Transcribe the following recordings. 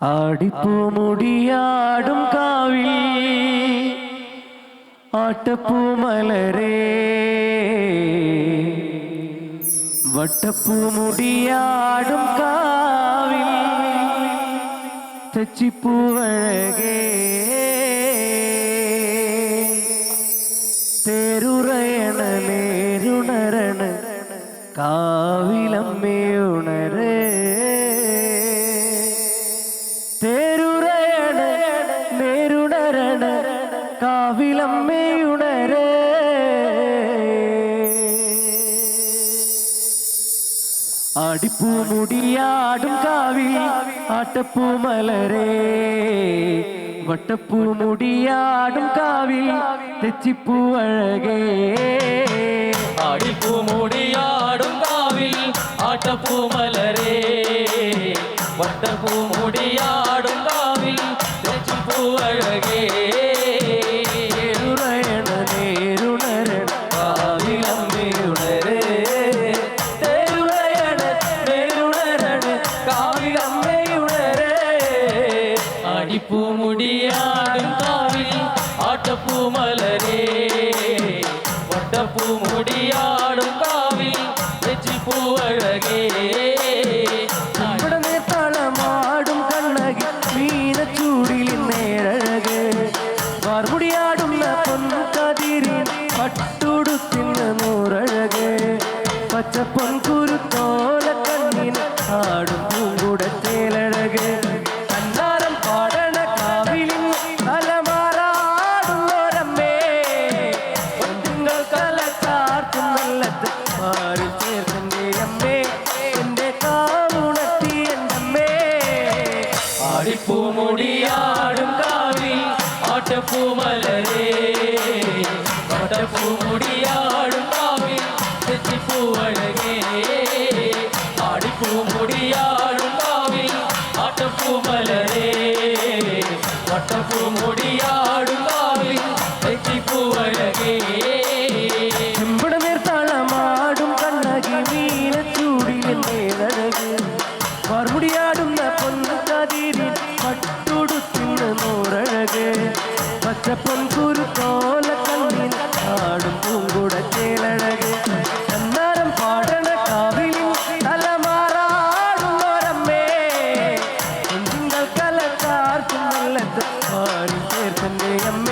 ആടിപ്പൂമുടിയാടും കാവിൽ ആട്ടപ്പൂമലരേ വട്ടപ്പൂമുടിയാടും കാവിൽ തെച്ചിപ്പൂവഴകേ തേരുറയണ നേരുണരണ കാവിലമ്മയുണരേ ആടിപ്പൂമുടിയാടും കാവിൽ ആട്ടപ്പൂമലരേ വട്ടപ്പൂമുടിയാടും കാവിൽ തെച്ചിപ്പൂ അഴകേ ആടിപ്പൂമുടിയാടും കാവിൽ ആട്ടപ്പൂമലരേ വട്ടപ്പൂമുടിയാടും കാവിൽ ആടിപ്പൂമുടിയാടും കാവിൽ ആട്ടപ്പൂമലരേ വട്ടപ്പൂമുടിയാടും കാവിൽ തെച്ചിപ്പൂവഴകേ ഇവിടെ നേത്താളമാടും കണ്ണകി മീനച്ചൂടിൽ നേഴഴക് വാർമുടിയാടുന്ന പൊൻകതിരിൻ പട്ടുടുത്തിന് നൂറഴക്. പച്ച ആടിപ്പൂമുടിയാടും കാവിൽ ആട്ടപ്പൂമലരേ വട്ടപ്പൂമുടിയാടും കാവിൽ തെച്ചിപ്പൂവഴകേ ആടിപ്പൂമുടിയാടും കാവിൽ ആട്ടപ്പൂമലരേ വട്ടപ്പൂമുടിയാടും കാവിൽ പട്ടുടുത്തിന് നൂറഴക്. പച്ച പൊൻകുരുത്തോല കണ്ണിൻ ആടും പൂങ്കുടച്ചേലഴക് കണ്ണാരം പാടണ കാവിലിൻ തലമാറാടുന്നോരമ്മേ കുഞ്ഞുങ്ങൾ കലക്കാർക്കും നല്ലത് ആരും ചേർത്തന്റെ അമ്മേ.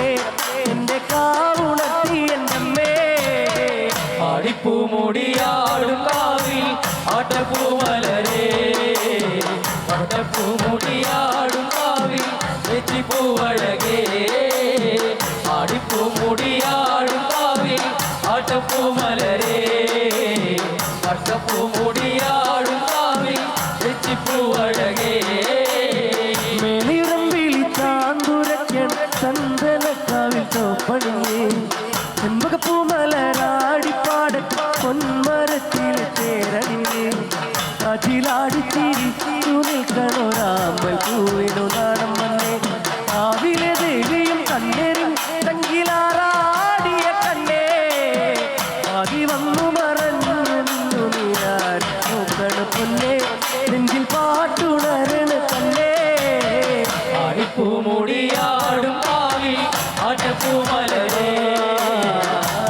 ആടിപ്പൂമുടിയാടും കാവിൽ ആട്ടപ്പൂമലരേ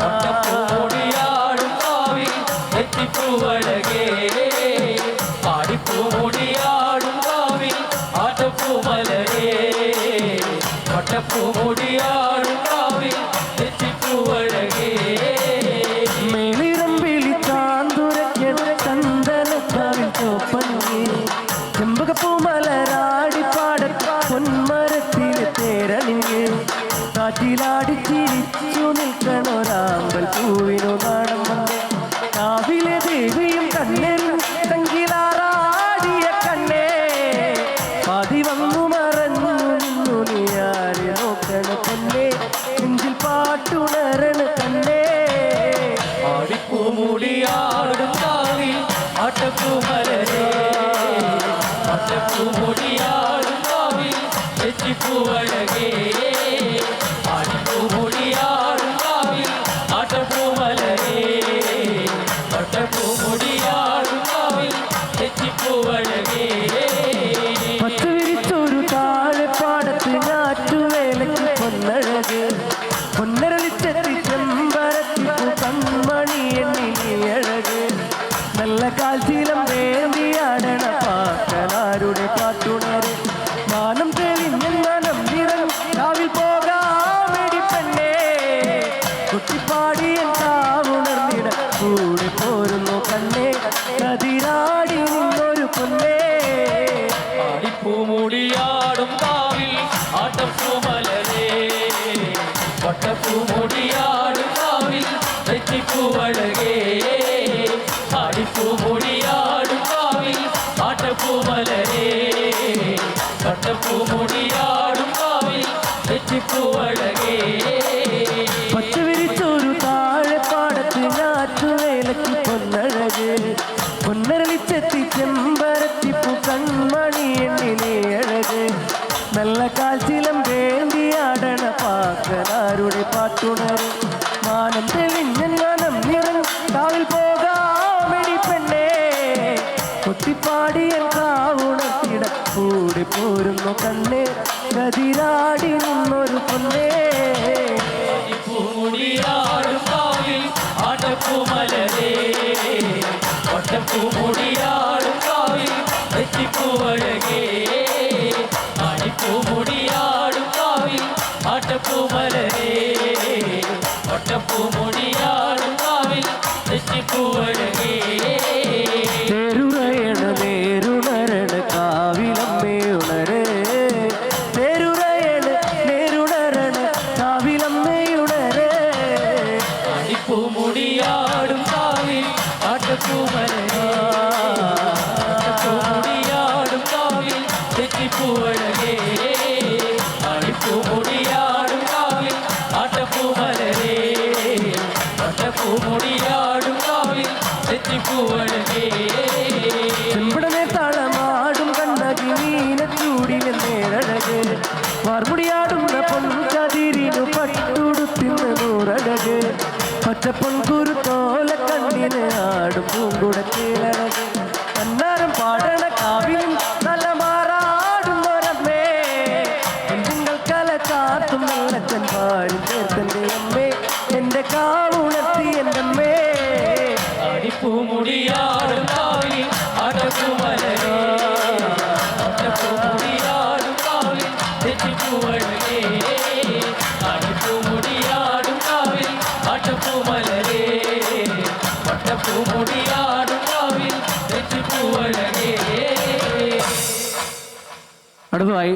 വട്ടപ്പൂമുടിയാടും കാവിൽ എത്തിപ്പൂവഴകേ. ആടിപ്പൂമുടിയാടും കാവിൽ ആട്ടപ്പൂമലരേ വട്ടപ്പൂമുടിയാടും കാവിൽ എത്തിപ്പൂവഴകേ. കാറ്റിലാടി ചിരിച്ചു നിൽക്കണൊരാമ്പൽ പൂവിനു നാടം വന്നേ. കാവിലെ ദേവിയും കണ്ണേരും തങ്കിലാറാടിയ കണ്ണേ പതി വന്നു മറഞ്ഞു നിന്നു നീ നോക്കണ കണ്ണേ എങ്കിൽ പാട്ടുണരണ കണ്ണേ. ആടിപ്പൂമുടിയാടും കാവിൽ ആട്ടപ്പൂമലരേ ആട്ടപ്പൂമുടിയാടും കാവിൽ എച്ചിപ്പൂവഴകേ ആടിപ്പൂമുടിയാടും വട്ടപ്പൂമുടിയാടും കാവിൽ തെച്ചിപ്പൂവഴകേ അടിപ്പൂമുടിയാടും കാവിൽ ആട്ടപ്പൂമലരേ. വട്ടപ്പൂമുടിയാടും കാവിൽ തെച്ചിപ്പൂവഴകേ പച്ച വിരിച്ചൊരു താഴെ പാടത്ത് ഞാറ്റുവേലക്ക് പൊന്നഴക്. പൊന്നരളിച്ചെത്തി ചെമ്പരത്തിപ്പു കൺമണി എണ്ണിനെ അഴക്. നല്ല കാൽച്ചിലം വേണ്ടിയാടണ പാക്കനാരുടെ പാട്ടുണരും? മാനം തെളിഞ്ഞൻ നിറഞ്ഞ കാവിൽ പോകാമെടി പെണ്ണേ. കൊത്തിപ്പാടിയൻ കാവുണത്തിട കൂടി പോരുന്നു കണ്ണേ. കതിരാടി നിന്നൊരു പൊന്നേ. പൂമുടിയാടും കാവിൽ ആട്ടപ്പൂമലരേ വട്ടപ്പൂമുടിയാടും കാവിൽ തെച്ചിപ്പൂവഴകേ അടിപ്പൂമുടിയാടും വട്ടപ്പൂമുടിയാടും വാർമുടിയാടുന്ന പൊൻകതിരിനു പട്ടുടുത്തിന്ന് നൂറഴക്. പച്ചപ്പൊൻ തോല കണ്ണിന് ആടും പൂങ്കുടത്തിലഴക് അന്നാരം പാടണ കാവിലും നല്ല മാറാടുന്നൊരമ്മേ. നിങ്ങൾ കല കാത്തും വെള്ളച്ചൻ പാടി ചേർത്തന്റെ അമ്മേ. എന്റെ കാവുണർത്തി എന്റെ അമ്മേ. അടിപ്പൂമുടിയാടും തെച്ചിപ്പൂവഴകേ